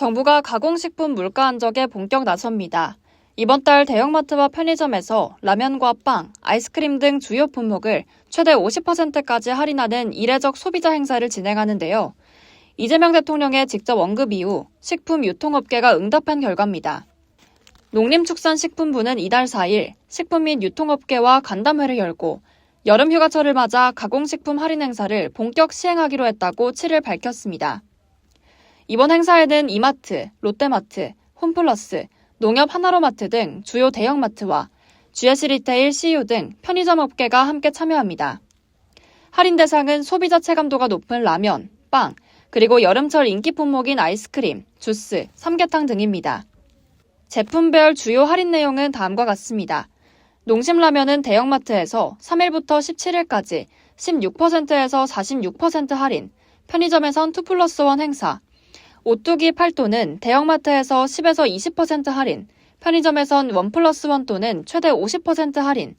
정부가 가공식품 물가 안정에 본격 나섭니다. 이번 달 대형마트와 편의점에서 라면과 빵, 아이스크림 등 주요 품목을 최대 50%까지 할인하는 이례적 소비자 행사를 진행하는데요. 이재명 대통령의 직접 언급 이후 식품 유통업계가 응답한 결과입니다. 농림축산식품부는 이달 4일 식품 및 유통업계와 간담회를 열고 여름 휴가철을 맞아 가공식품 할인 행사를 본격 시행하기로 했다고 7일 밝혔습니다. 이번 행사에는 이마트, 롯데마트, 홈플러스, 농협 하나로마트 등 주요 대형마트와 GS 리테일, CU 등 편의점 업계가 함께 참여합니다. 할인 대상은 소비자 체감도가 높은 라면, 빵, 그리고 여름철 인기 품목인 아이스크림, 주스, 삼계탕 등입니다. 제품별 주요 할인 내용은 다음과 같습니다. 농심라면은 대형마트에서 3일부터 17일까지 16%에서 46% 할인, 편의점에선 2 플러스 1 행사, 오뚜기 8도는 대형마트에서 10에서 20% 할인, 편의점에선 1 플러스 1 또는 최대 50% 할인,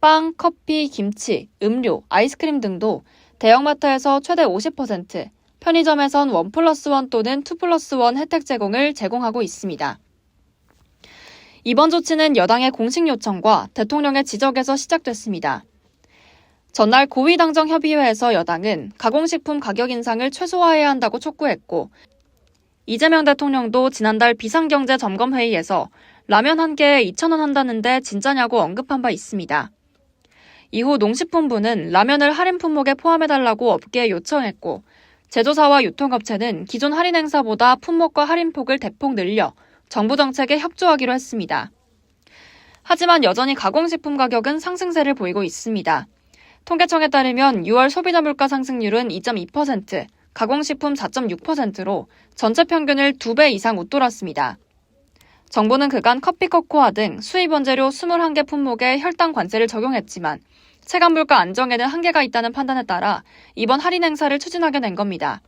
빵, 커피, 김치, 음료, 아이스크림 등도 대형마트에서 최대 50%, 편의점에선 1 플러스 1 또는 2 플러스 1 혜택 제공을 제공하고 있습니다. 이번 조치는 여당의 공식 요청과 대통령의 지적에서 시작됐습니다. 전날 고위당정협의회에서 여당은 가공식품 가격 인상을 최소화해야 한다고 촉구했고, 이재명 대통령도 지난달 비상경제 점검회의에서 라면 한 개에 2,000원 한다는데 진짜냐고 언급한 바 있습니다. 이후 농식품부는 라면을 할인 품목에 포함해달라고 업계에 요청했고, 제조사와 유통업체는 기존 할인 행사보다 품목과 할인폭을 대폭 늘려 정부 정책에 협조하기로 했습니다. 하지만 여전히 가공식품 가격은 상승세를 보이고 있습니다. 통계청에 따르면 6월 소비자 물가 상승률은 2.2%, 가공식품 4.6%로 전체 평균을 2배 이상 웃돌았습니다. 정부는 그간 커피, 코코아 등 수입 원재료 21개 품목에 혈당 관세를 적용했지만 체감 물가 안정에는 한계가 있다는 판단에 따라 이번 할인 행사를 추진하게 된 겁니다.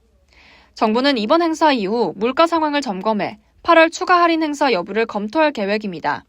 정부는 이번 행사 이후 물가 상황을 점검해 8월 추가 할인 행사 여부를 검토할 계획입니다.